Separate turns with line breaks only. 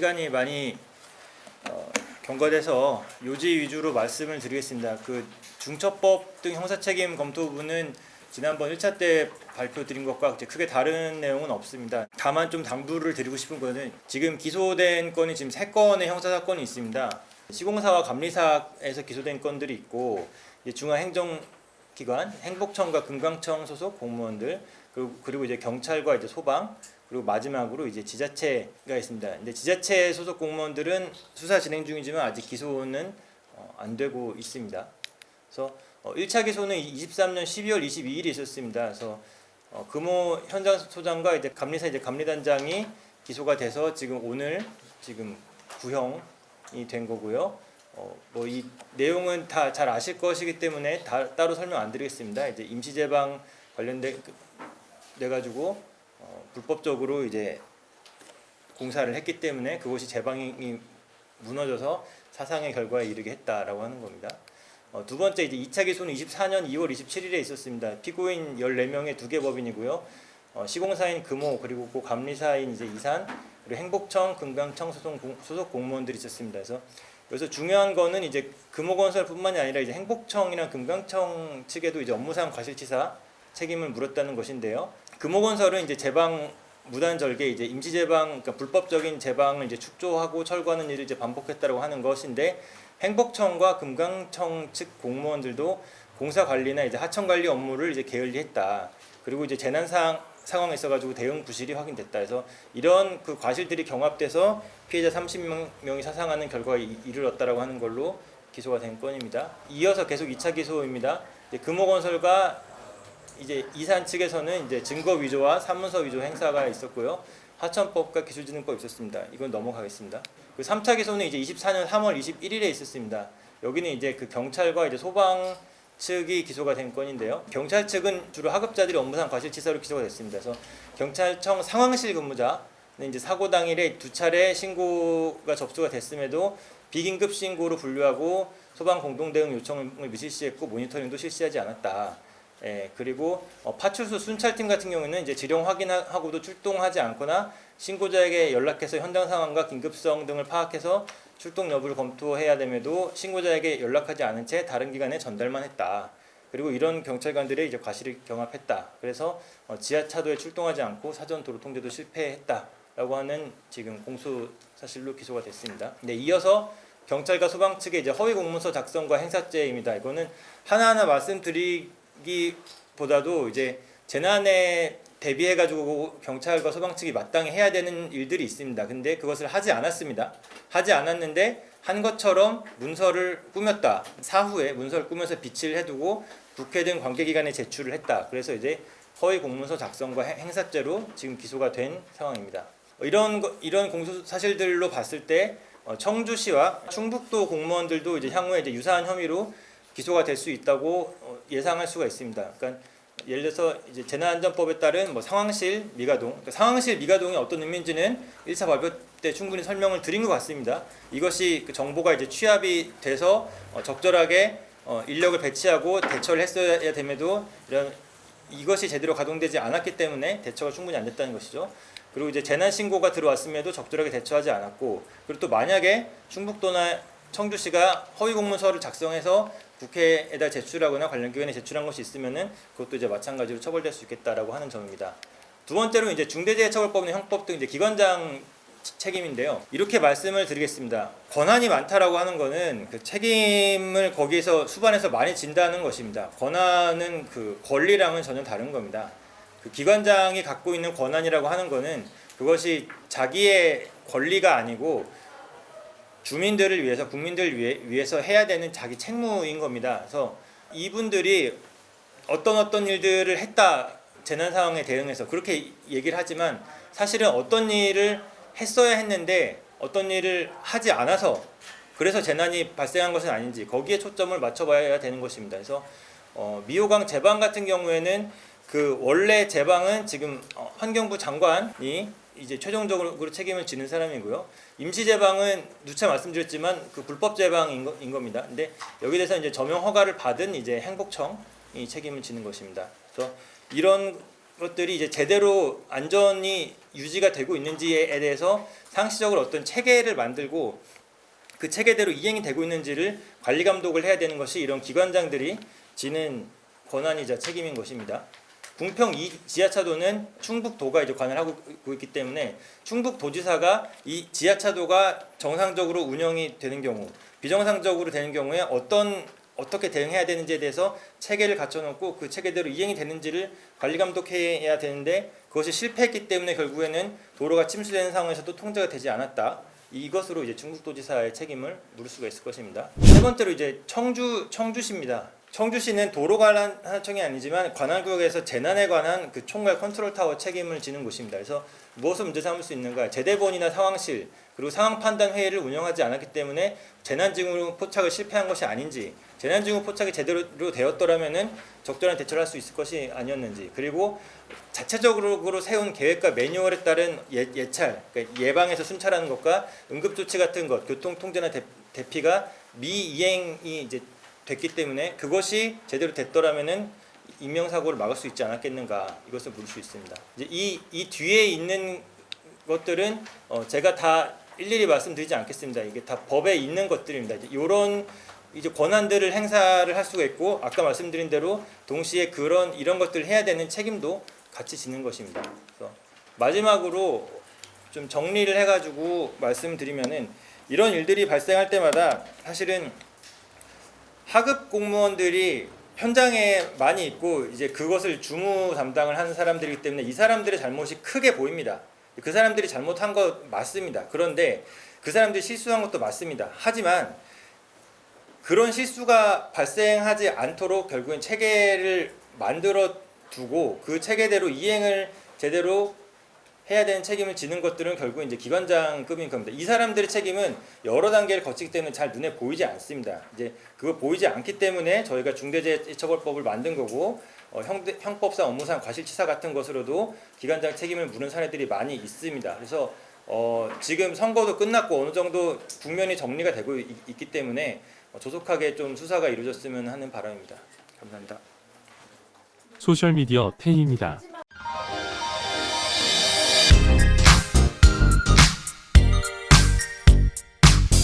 시간이 많이 어, 경과돼서 요지 위주로 말씀을 드리겠습니다. 그 중처법 등 형사책임 검토부는 지난번 1차 때 발표드린 것과 크게 다른 내용은 없습니다. 다만 좀 당부를 드리고 싶은 거는 지금 기소된 건이 지금 세 건의 형사 사건이 있습니다. 시공사와 감리사에서 기소된 건들이 있고 중앙행정기관, 행복청과 금강청 소속 공무원들 그리고, 이제 경찰과 이제 소방 그리고 마지막으로 이제 지자체가 있습니다. 근데 지자체 소속 공무원들은 수사 진행 중이지만 아직 기소는 어, 안 되고 있습니다. 그래서 어, 1차 기소는 23년 12월 22일에 있었습니다. 그래서 어, 금호 현장 소장과 이제 감리사 이제 감리단장이 기소가 돼서 지금 오늘 지금 구형이 된 거고요. 어, 뭐 이 내용은 다 잘 아실 것이기 때문에 다, 따로 설명 안 드리겠습니다. 이제 임시 재방 관련돼 내 가지고 어, 불법적으로 이제 공사를 했기 때문에 그것이 재방이 무너져서 사상의 결과에 이르게 했다라고 하는 겁니다. 어, 두 번째 이제 2차 기소는 24년 2월 27일에 있었습니다. 피고인 14명의 두 개 법인이고요. 어, 시공사인 금호 그리고 그 감리사인 이제 이산 그리고 행복청, 금강청 소속, 공, 소속 공무원들이 있었습니다. 그래서 여기서 중요한 거는 이제 금호건설뿐만이 아니라 이제 행복청이나 금강청 측에도 이제 업무상 과실치사 책임을 물었다는 것인데요. 금호건설은 이제 제방 무단 절개 이제 임시 제방 그러니까 불법적인 제방을 이제 축조하고 철거하는 일을 이제 반복했다고 하는 것인데 행복청과 금강청 측 공무원들도 공사 관리나 이제 하청 관리 업무를 이제 게을리했다. 그리고 이제 재난 상황 상황에 있어가지고 대응 부실이 확인됐다. 해서 이런 그 과실들이 경합돼서 피해자 30명이 사상하는 결과에 이- 이르렀다라고 하는 걸로 기소가 된 건입니다. 이어서 계속 2차 기소입니다. 금호건설과 이제 이산 측에서는 이제 증거 위조와 사문서 위조 행사가 있었고요. 하천법과 기술진흥법 있었습니다. 이건 넘어가겠습니다. 그 3차 기소는 이제 24년 3월 21일에 있었습니다. 여기는 이제 그 경찰과 이제 소방 측이 기소가 된 건인데요. 경찰 측은 주로 하급자들이 업무상 과실치사로 기소가 됐습니다. 그래서 경찰청 상황실 근무자는 이제 사고 당일에 두 차례 신고가 접수가 됐음에도 비긴급 신고로 분류하고 소방 공동 대응 요청을 미실시했고 모니터링도 실시하지 않았다. 예, 그리고 어, 파출소 순찰팀 같은 경우는 이제 지령 확인하고도 출동하지 않거나 신고자에게 연락해서 현장 상황과 긴급성 등을 파악해서 출동 여부를 검토해야 됨에도 신고자에게 연락하지 않은 채 다른 기관에 전달만 했다. 그리고 이런 경찰관들의 이제 과실을 경합했다. 그래서 어, 지하차도에 출동하지 않고 사전 도로 통제도 실패했다라고 하는 지금 공소 사실로 기소가 됐습니다. 네, 이어서 경찰과 소방 측의 이제 허위 공문서 작성과 행사죄입니다. 이거는 하나하나 말씀드리기 보다도 이제 재난에 대비해 가지고 경찰과 소방 측이 마땅히 해야 되는 일들이 있습니다. 근데 그것을 하지 않았습니다. 하지 않았는데 한 것처럼 문서를 꾸몄다. 사후에 문서를 꾸며서 비치를 해두고 국회 등 관계기관에 제출을 했다. 그래서 이제 허위 공문서 작성과 행- 행사죄로 지금 기소가 된 상황입니다. 어, 이런 거- 이런 공소 사실들로 봤을 때 어, 청주시와 충북도 공무원들도 이제 향후에 이제 유사한 혐의로 기소가 될 수 있다고 어, 예상할 수가 있습니다. 그러니까 예를 들어서 이제 재난안전법에 따른 뭐 상황실 미가동, 그러니까 상황실 미가동이 어떤 의미인지는 1차 발표 때 충분히 설명을 드린 것 같습니다. 이것이 그 정보가 이제 취합이 돼서 어, 적절하게 어, 인력을 배치하고 대처를 했어야 됨에도 이런 이것이 제대로 가동되지 않았기 때문에 대처가 충분히 안 됐다는 것이죠. 그리고 이제 재난 신고가 들어왔음에도 적절하게 대처하지 않았고 그리고 또 만약에 충북도나 청주시가 허위 공문서를 작성해서 국회에다 제출하거나 관련 기관에 제출한 것이 있으면은 그것도 이제 마찬가지로 처벌될 수 있겠다라고 하는 점입니다. 두 번째로 이제 중대재해처벌법이나 형법 등 이제 기관장 책임인데요. 이렇게 말씀을 드리겠습니다. 권한이 많다라고 하는 거는 그 책임을 거기에서 수반해서 많이 진다는 것입니다. 권한은 그 권리랑은 전혀 다른 겁니다. 그 기관장이 갖고 있는 권한이라고 하는 거는 그것이 자기의 권리가 아니고 주민들을 위해서 국민들을 위해, 위해 서 해야 되는 자기 책무인 겁니다. 그래서 이분들이 어떤 어떤 일들을 했다 재난 상황에 대응해서 그렇게 얘기를 하지만 사실은 어떤 일을 했어야 했는데 어떤 일을 하지 않아서 그래서 재난이 발생한 것은 아닌지 거기에 초점을 맞춰봐야 되는 것입니다. 그래서 어, 미호강 제방 같은 경우에는 그 원래 제방은 지금 어, 환경부 장관이 이제 최종적으로 책임을 지는 사람이고요. 임시 제방은 누차 말씀드렸지만 그 불법 제방인 거, 인 겁니다. 근데 여기 대해서 이제 저명 허가를 받은 이제 행복청이 책임을 지는 것입니다. 그래서 이런 것들이 이제 제대로 안전이 유지가 되고 있는지에 대해서 상시적으로 어떤 체계를 만들고 그 체계대로 이행이 되고 있는지를 관리 감독을 해야 되는 것이 이런 기관장들이 지는 권한이자 책임인 것입니다. 궁평 이 지하차도는 충북도가 이제 관할하고 있기 때문에 충북도지사가 이 지하차도가 정상적으로 운영이 되는 경우, 비정상적으로 되는 경우에 어떤 어떻게 대응해야 되는지에 대해서 체계를 갖춰놓고 그 체계대로 이행이 되는지를 관리 감독해야 되는데 그것이 실패했기 때문에 결국에는 도로가 침수되는 상황에서도 통제가 되지 않았다. 이것으로 이제 충북도지사의 책임을 물을 수가 있을 것입니다. 세 번째로 이제 청주 청주시입니다. 청주시는 도로관할청이 아니지만 관할구역에서 재난에 관한 그 총괄 컨트롤 타워 책임을 지는 곳입니다. 그래서 무엇을 문제 삼을 수 있는가? 제대본이나 상황실 그리고 상황 판단 회의를 운영하지 않았기 때문에 재난징후 포착을 실패한 것이 아닌지 재난징후 포착이 제대로 되었더라면은 적절한 대처를 할 수 있을 것이 아니었는지 그리고 자체적으로 세운 계획과 매뉴얼에 따른 예, 예찰 그러니까 예방에서 순찰하는 것과 응급조치 같은 것 교통 통제나 대, 대피가 미이행이 이제 됐기 때문에 그것이 제대로 됐더라면은 인명사고를 막을 수 있지 않았겠는가 이것을 물을 수 있습니다. 이제 이, 이 뒤에 있는 것들은 어 제가 다 일일이 말씀드리지 않겠습니다. 이게 다 법에 있는 것들입니다. 이제 이런 이제 권한들을 행사를 할 수가 있고 아까 말씀드린 대로 동시에 그런 이런 것들을 해야 되는 책임도 같이 지는 것입니다. 그래서 마지막으로 좀 정리를 해가지고 말씀드리면은 이런 일들이 발생할 때마다 사실은 하급 공무원들이 현장에 많이 있고 이제 그것을 주무 담당을 하는 사람들이기 때문에 이 사람들의 잘못이 크게 보입니다. 그 사람들이 잘못한 것 맞습니다. 그런데 그 사람들이 실수한 것도 맞습니다. 하지만 그런 실수가 발생하지 않도록 결국엔 체계를 만들어 두고 그 체계대로 이행을 제대로 해야 되는 책임을 지는 것들은 결국 이제 기관장급인 겁니다. 이 사람들의 책임은 여러 단계를 거치기 때문에 잘 눈에 보이지 않습니다. 이제 그거 보이지 않기 때문에 저희가 중대재해처벌법을 만든 거고 어, 형, 형법상 업무상 과실치사 같은 것으로도 기관장 책임을 물은 사례들이 많이 있습니다. 그래서 어, 지금 선거도 끝났고 어느 정도 국면이 정리가 되고 있, 있기 때문에 어, 조속하게 좀 수사가 이루어졌으면 하는 바람입니다. 감사합니다.
소셜미디어 태희입니다.